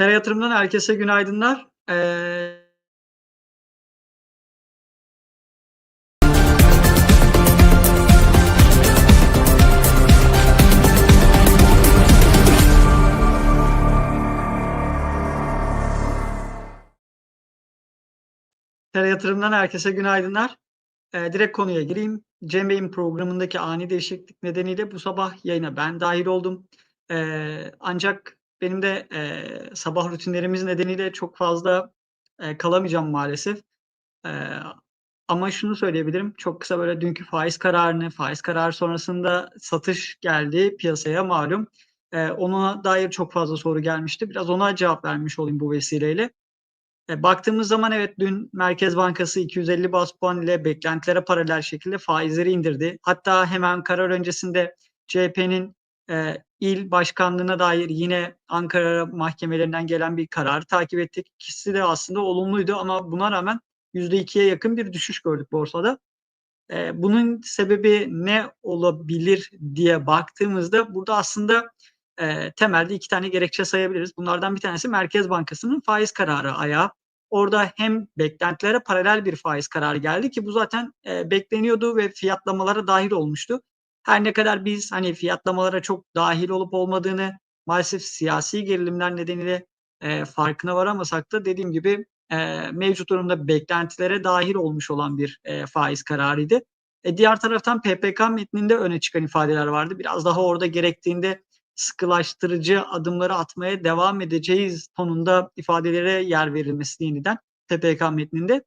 TR Yatırım'dan herkese günaydınlar. Eee TR Yatırım'dan herkese günaydınlar. Eee, direkt konuya gireyim. Cem Bey'in programındaki ani değişiklik nedeniyle bu sabah yayına ben dâhil oldum. Eee, ancak benim de, eee, sabah rutinlerimiz nedeniyle çok fazla, eee, kalamayacağım maalesef. Eee, ama şunu söyleyebilirim, çok kısa böyle dünkü faiz kararını, faiz kararı sonrasında satış geldi piyasaya malum. Eee, ona dair çok fazla soru gelmişti. Biraz ona cevap vermiş olayım bu vesileyle. Eee, baktığımız zaman evet, dün Merkez Bankası 250 baz puan ile beklentilere paralel şekilde faizleri indirdi. Hatta hemen karar öncesinde CHP'nin, eee, il başkanlığına dair yine Ankara mahkemelerinden gelen bir kararı takip ettik. İkisi de aslında olumluydu ama buna rağmen %2'ye yakın bir düşüş gördük borsada. Eee, bunun sebebi ne olabilir diye baktığımızda burada aslında, eee, temelde 2 tane gerekçe sayabiliriz. Bunlardan bir tanesi Merkez Bankası'nın faiz kararı ayağı. Orada hem beklentilere paralel bir faiz kararı geldi ki bu zaten, eee, bekleniyordu ve fiyatlamalara dâhil olmuştu. Her ne kadar biz, hani, fiyatlamalara çok dâhil olup olmadığını maalesef siyasi gerilimler nedeniyle, eee, farkına varamasak da dediğim gibi, eee, mevcut durumda beklentilere dâhil olmuş olan bir, eee, faiz kararıydı. E, diğer taraftan PPK metninde öne çıkan ifadeler vardı. Biraz daha orada gerektiğinde sıkılaştırıcı adımları atmaya devam edeceğiz tonunda ifadelere yer verilmesi yeniden PPK metninde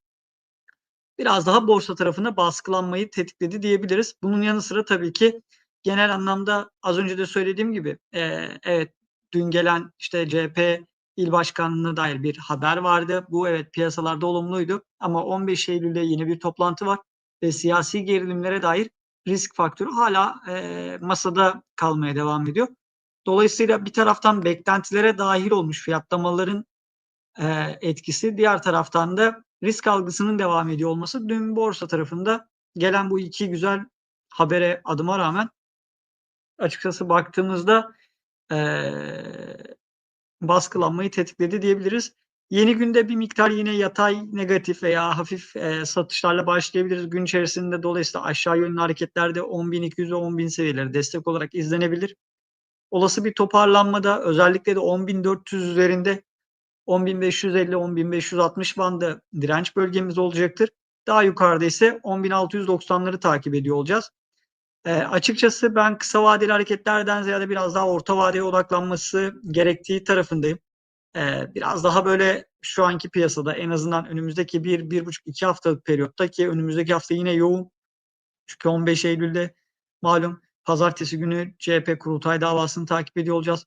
biraz daha borsa tarafına baskılanmayı tetikledi diyebiliriz. Bunun yanı sıra tabii ki genel anlamda az önce de söylediğim gibi, eee, evet, dün gelen, işte, CHP il başkanlığına dair bir haber vardı. Bu evet, piyasalarda olumluydu ama 15 Eylül'de yeni bir toplantı var ve siyasi gerilimlere dair risk faktörü hâlâ, eee, masada kalmaya devam ediyor. Dolayısıyla bir taraftan beklentilere dâhil olmuş fiyatlamaların, eee, etkisi, diğer taraftan da risk algısının devam ediyor olması dün borsa tarafında gelen bu 2 güzel habere, adıma rağmen açıkçası baktığımızda, eee, baskılanmayı tetikledi diyebiliriz. Yeni günde bir miktar yine yatay negatif veya hafif, eee, satışlarla başlayabiliriz gün içerisinde. Dolayısıyla aşağı yönlü hareketler de 10.200 ve 10.000 seviyeleri destek olarak izlenebilir. Olası bir toparlanmada özellikle de 10.400 üzerinde 10.550-10.560 bandı direnç bölgemiz olacaktır. Daha yukarıda ise 10.690'ları takip ediyor olacağız. Eee, açıkçası ben kısa vadeli hareketlerden ziyade biraz daha orta vadeye odaklanması gerektiği tarafındayım. Eee, biraz daha böyle şu anki piyasada en azından önümüzdeki 1-1,5-2 haftalık periyotta ki önümüzdeki hafta yine yoğun. Çünkü 15 Eylül'de malum pazartesi günü CHP kurultay davasını takip ediyor olacağız.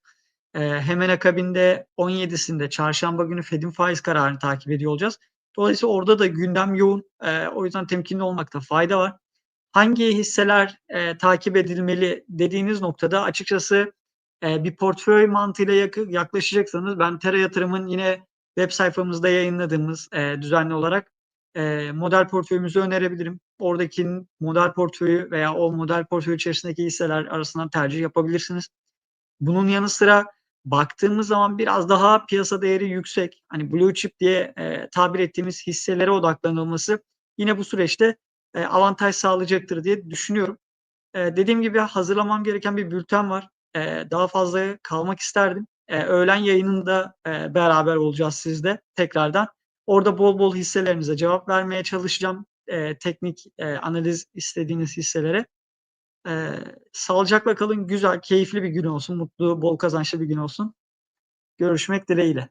Eee, hemen akabinde 17'sinde çarşamba günü Fed'in faiz kararını takip ediyor olacağız. Dolayısıyla orada da gündem yoğun. Eee, o yüzden temkinli olmakta fayda var. Hangi hisseler, eee, takip edilmeli dediğiniz noktada açıkçası, eee, bir portföy mantığıyla yakı yaklaşacaksanız ben TR Yatırım'ın yine web sayfamızda yayınladığımız, eee, düzenli olarak, eee, model portföyümüzü önerebilirim. Oradaki model portföyü veya o model portföyü içerisindeki hisseler arasından tercih yapabilirsiniz. Bunun yanı sıra baktığımız zaman biraz daha piyasa değeri yüksek, hani, blue chip diye, eee, tabir ettiğimiz hisselere odaklanılması yine bu süreçte, eee, avantaj sağlayacaktır diye düşünüyorum. Eee, dediğim gibi hazırlamam gereken bir bülten var. Eee, daha fazla kalmak isterdim. Eee, öğlen yayınında, eee, beraber olacağız sizle tekrardan. Orada bol bol hisselerinize cevap vermeye çalışacağım. Eee, teknik, eee, analiz istediğiniz hisselere. Eee, sağlıcakla kalın, güzel, keyifli bir gün olsun, mutlu, bol kazançlı bir gün olsun. Görüşmek dileğiyle.